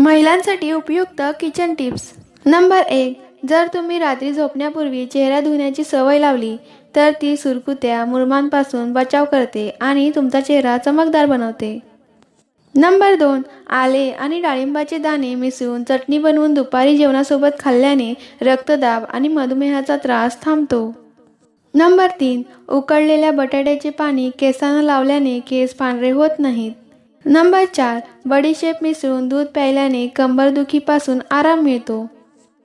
महिलांसाठी उपयुक्त kitchen tips number एक जर तुम्ही रात्री झोपण्यापूर्वी चेहरा धुण्याची सवय लावली तर ती सुरकुत्या मुरमांपासून बचाव करते आणि तुमचा चेहरा चमकदार बनवते. नंबर दोन आले आणि डाळिंबाचे दाणे मिसळून चटणी बनवून दुपारी जेवणासोबत खाल्ल्याने रक्तदाब आणि मधुमेहाचा त्रास थांबतो. नंबर तीन उकळलेल्या बटाट्याचे पाणी केसांना लावल्याने केस पांढरे होत नाहीत. नंबर चार बडीशेप मिसळून दूध प्यायल्याने कंबरदुखीपासून आराम मिळतो.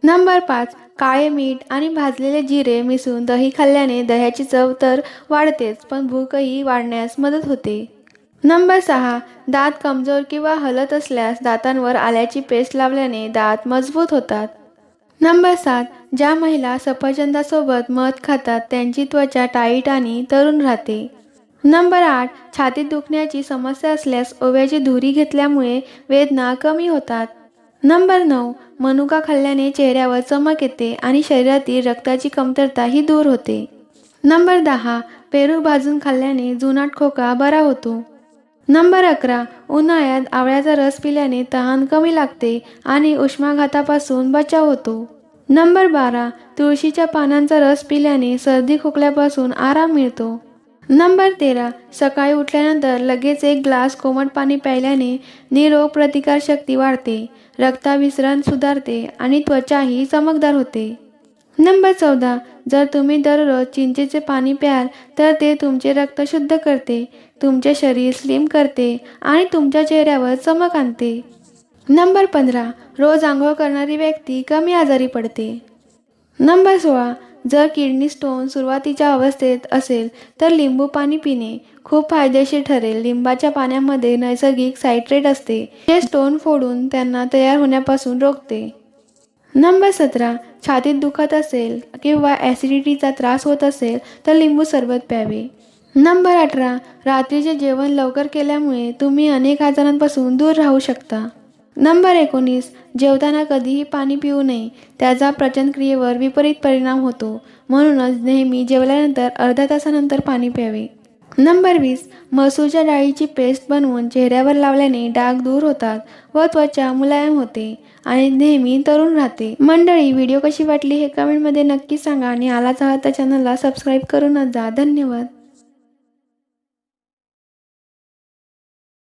नंबर पाच काळे मीठ आणि भाजलेले जिरे मिसळून दही खाल्ल्याने दह्याची चव तर वाढतेच पण भूकही वाढण्यास मदत होते. नंबर सहा दात कमजोर किंवा हलत असल्यास दातांवर आल्याची पेस्ट लावल्याने दात मजबूत होतात. नंबर सात ज्या महिला सफरचंदासोबत मध खातात त्यांची त्वचा टाईट आणि तरुण राहते. नंबर आठ छातीत दुखण्याची समस्या असल्यास ओव्याची धुरी घेतल्यामुळे वेदना कमी होतात. नंबर नऊ मनुका खाल्ल्याने चेहऱ्यावर चमक येते आणि शरीरातील रक्ताची कमतरताही दूर होते. नंबर दहा पेरू भाजून खाल्ल्याने जुनाट खोका बरा होतो. नंबर अकरा उन्हाळ्यात आवळ्याचा रस पिल्याने तहान कमी लागते आणि उष्माघातापासून बचाव होतो. नंबर बारा तुळशीच्या पानांचा रस पिल्याने सर्दी खोकल्यापासून आराम मिळतो. नंबर तेरा. सकाळी उठल्यानंतर लगेच एक ग्लास कोमट पाणी प्यायल्याने निरोग प्रतिकारशक्ती वाढते रक्ताभिसरण सुधारते आणि त्वचाही चमकदार होते. नंबर चौदा. जर तुम्ही दररोज चिंचेचे पाणी प्याल तर ते तुमचे रक्त शुद्ध करते तुमचे शरीर स्लिम करते आणि तुमच्या चेहऱ्यावर चमक आणते. नंबर पंधरा. रोज आंघोळ करणारी व्यक्ती कमी आजारी पडते. नंबर सोळा. जर किडनी स्टोन सुरुवातीच्या अवस्थेत असेल तर लिंबू पाणी पिणे खूप फायदेशीर ठरेल. लिंबाच्या पाण्यामध्ये नैसर्गिक सायट्रेट असते जे स्टोन फोडून त्यांना तयार होण्यापासून रोखते. नंबर सतरा छातीत दुखत असेल किंवा ॲसिडिटीचा त्रास होत असेल तर लिंबू सरबत प्यावे. नंबर अठरा रात्रीचे जेवण लवकर केल्यामुळे तुम्ही अनेक आजारांपासून दूर राहू शकता. नंबर एकोणीस. जेवताना कधीही पाणी पिऊ नये. त्याचा पचनक्रियेवर विपरीत परिणाम होतो. म्हणूनच नेहमी जेवल्यानंतर अर्ध्या तासानंतर पाणी प्यावे. नंबर वीस. मसूरच्या डाळीची पेस्ट बनवून चेहऱ्यावर लावल्याने डाग दूर होतात व त्वचा मुलायम होते आणि नेहमी तरुण राहते. मंडळी व्हिडिओ कशी वाटली हे कमेंटमध्ये नक्की सांगा आणि आलाच आहात तर चॅनलला सबस्क्राईब करूनच जा. धन्यवाद.